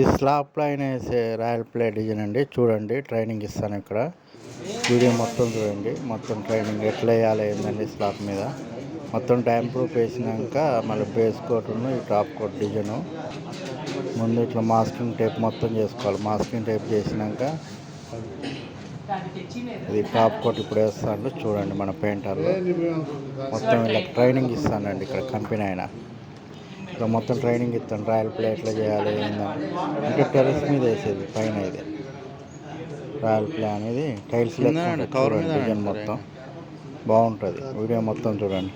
ఈ స్లాబ్ అయిన వేసే రాయల్ ప్లే డిజైన్ అండి. చూడండి ట్రైనింగ్ ఇస్తాను ఇక్కడ. వీడియో మొత్తం చూడండి. మొత్తం ట్రైనింగ్ ఎట్లా వేయాలి ఏందండి స్లాబ్ మీద. మొత్తం టైం ప్రూఫ్ వేసినాక మళ్ళీ బేస్ కోట్ను ఈ టాప్ కోట్ డిజైను. ముందు ఇట్లా మాస్కింగ్ టేప్ మొత్తం చేసుకోవాలి. మాస్కింగ్ టేప్ చేసినాక ఇది టాప్ కోట్ ఇప్పుడు వేస్తాను చూడండి మన పెయింటర్లు. మొత్తం ఇలా ట్రైనింగ్ ఇస్తానండి ఇక్కడ కంపెనీ అయినా ఇక్కడ మొత్తం ట్రైనింగ్ ఇస్తాను. రాయల్ ప్లే ఎట్లా చేయాలి ఏందని. అంటే టెర్రస్ మీద వేసేది పైన ఇది. రాయల్ ప్లే అనేది టైల్స్ కవర్ మీద డిజైన్ మొత్తం. బాగుంటుంది వీడియో మొత్తం చూడండి.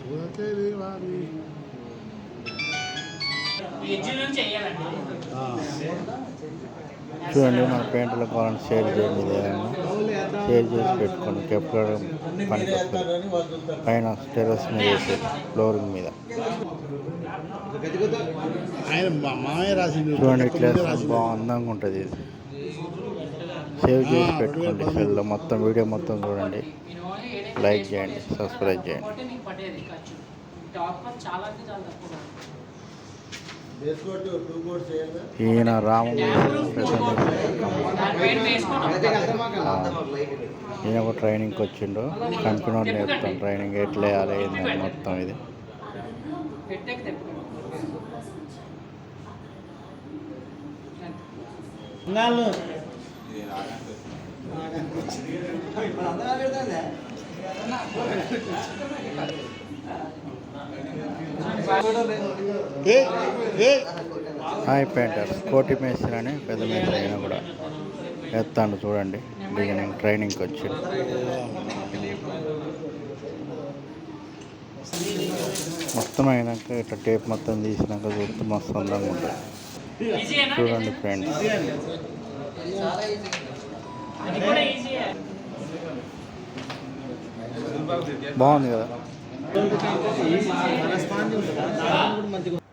చూడండి మన పెయింటర్లకు కావాలంటే షేర్ చేయండి ఏదైనా షేర్ చేసి పెట్టుకోండి. కెప్టర్ పనికి వస్తుంది. పైన టెరస్ మీద ఫ్లోరింగ్ మీద. చూడండి ఇట్లా బాగా అందంగా ఉంటుంది ఇది. సేవ్ చేసి పెట్టుకోండి సెల్లో. మొత్తం వీడియో మొత్తం చూడండి. లైక్ చేయండి సబ్స్క్రైబ్ చేయండి. ఈయన ఆ, ఈయన ఒక ట్రైనింగ్కి వచ్చిండు. కంపెనీ నేర్పుతాం. ట్రైనింగ్ ఎట్లా వేయాలి మొత్తం ఇది. హాయ్ పెయింటర్ కోటి మేస్త్రి అని పెద్ద మేస్త్రి అయినా కూడా ఎత్తాను చూడండి. బిగినింగ్ ట్రైనింగ్కి వచ్చి. మొత్తం అయినాక ఇట్లా టేప్ మొత్తం తీసినాక చూస్తే మస్తు అందంగా ఉంటుంది. చూడండి ఫ్రెండ్స్ బాగుంది కదా? కూడా ఈజీయే బాగుంది కదా